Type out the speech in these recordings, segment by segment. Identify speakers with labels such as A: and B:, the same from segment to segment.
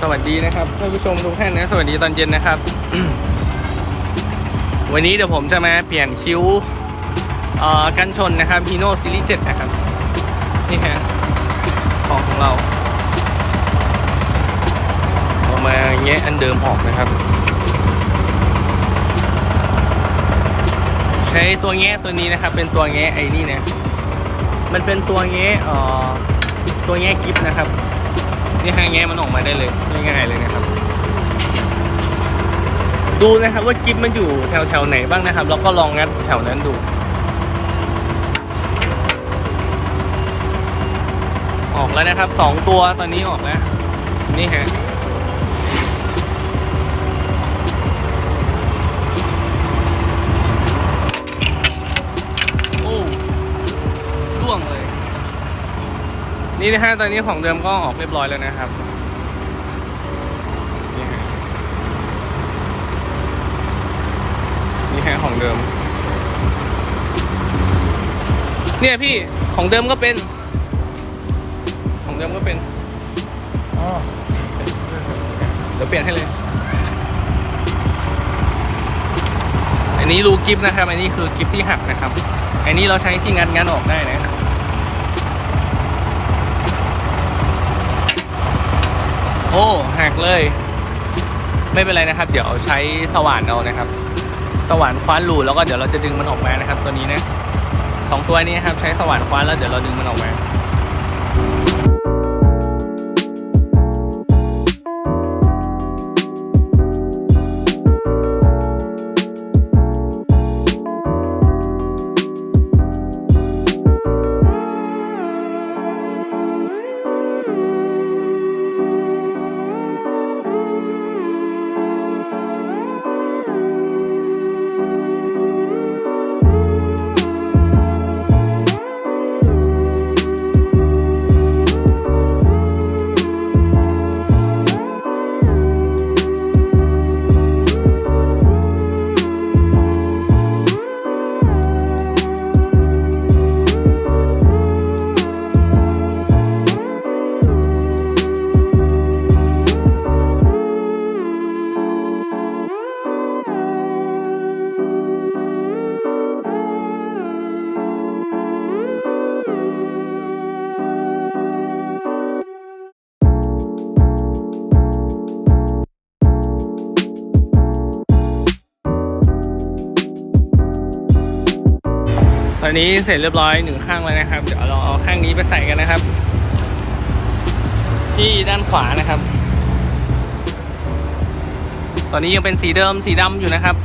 A: สวัสดีนะครับท่านผู้ชมทุกท่านนะสวัสดีตอนเย็นนะครับ วันนี้เดี๋ยวผมจะมาเปลี่ยนคิ้วกันชนนะครับ Hino Series 7นะครับ นี่ฮะของของเราเอามาแงะอันเดิมออกนะครับ ใช้ตัวแงะตัวนี้นะครับ เป็นตัวแงะไอ้นี่นะมันเป็นตัวแง่ตัวแงะกิฟนะครับ นี่ฮะแง่มันออกมาได้เลยง่ายๆเลยนะครับ ดูนะครับว่ากิ๊บมันอยู่แถวแถวๆไหนบ้างนะครับ แล้วก็ลองงัดแถวนั้นดูออกแล้วนะครับสองตัวตอนนี้ออกแล้ว นี่ฮะ นี่นะฮะตอนนี้ของเดิมก็ออกเรียบร้อยแล้วนะครับนี่ฮะนี่ฮะของเดิม เนี่ยพี่ของเดิมก็เป็น ของเดิมก็เป็น
B: อ๋อ
A: เดี๋ยวเปลี่ยนให้เลย อันนี้รูกิฟนะครับ อันนี้คือกิฟที่หักนะครับ อันนี้เราใช้ที่งัดงัดออกได้นะ โอ้หักเลย ไม่เป็นไรนะครับ เดี๋ยวใช้สว่านเอานะครับ สว่านคว้านรูแล้วก็เดี๋ยวเราจะดึงมันออกมานะครับ ตัวนี้นะสองตัวนี้ครับใช้สว่านคว้านแล้วเดี๋ยวเราดึงมันออกมา อนนี้เสร็จเรียบร้อยหนึ่งข้างแล้วนะครับ เดี๋ยวเราเอาข้างนี้ไปใส่กันนะครับ ที่ด้านขวานะครับ ตอนนี้ยังเป็นสีเดิมสีดำอยู่นะครับ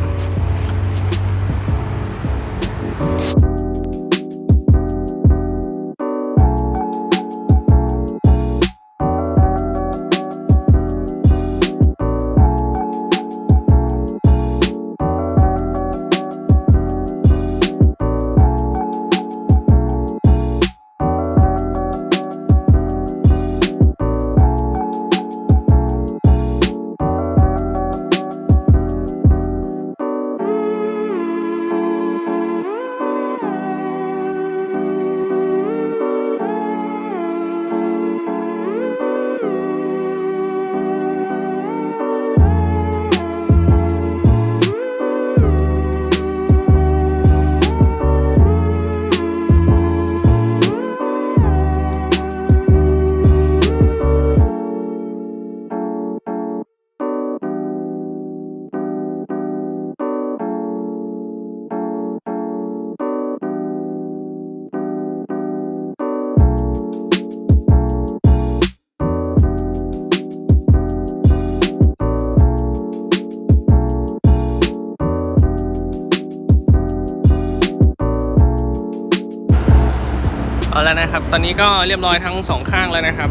A: เอาแล้วนะครับ ตอนนี้ก็เรียบร้อยทั้งสองข้างแล้วนะครับ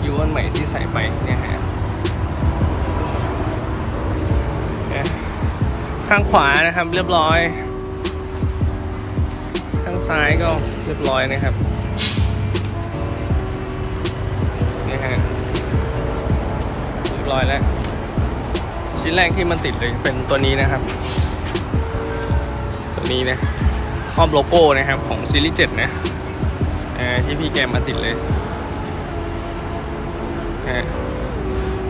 A: คิวอันใหม่ที่ใส่ไปเนี่ยฮะข้างขวานะครับเรียบร้อย ข้างซ้ายก็เรียบร้อยนะครับเนี่ยฮะเรียบร้อยแล้ว ชิ้นแรกที่มันติดเลยเป็นตัวนี้นะครับ ตัวนี้นะ ครอบโลโก้นะครับของซีรีส์7นะที่พี่แกมาติดเลย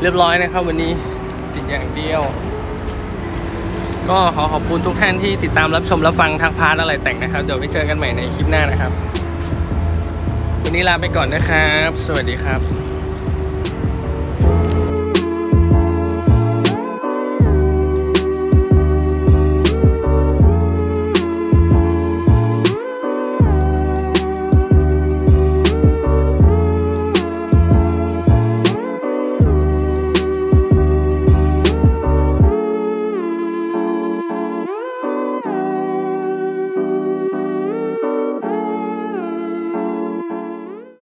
A: เรียบร้อยนะครับวันนี้ติดอย่างเดียว ก็ขอขอบคุณทุกท่านที่ติดตามรับชมรับฟังทางพาร์ทอะไรแต่งนะครับ เดี๋ยวไปเจอกันใหม่ในคลิปหน้านะครับ วันนี้ลาไปก่อนนะครับ สวัสดีครับ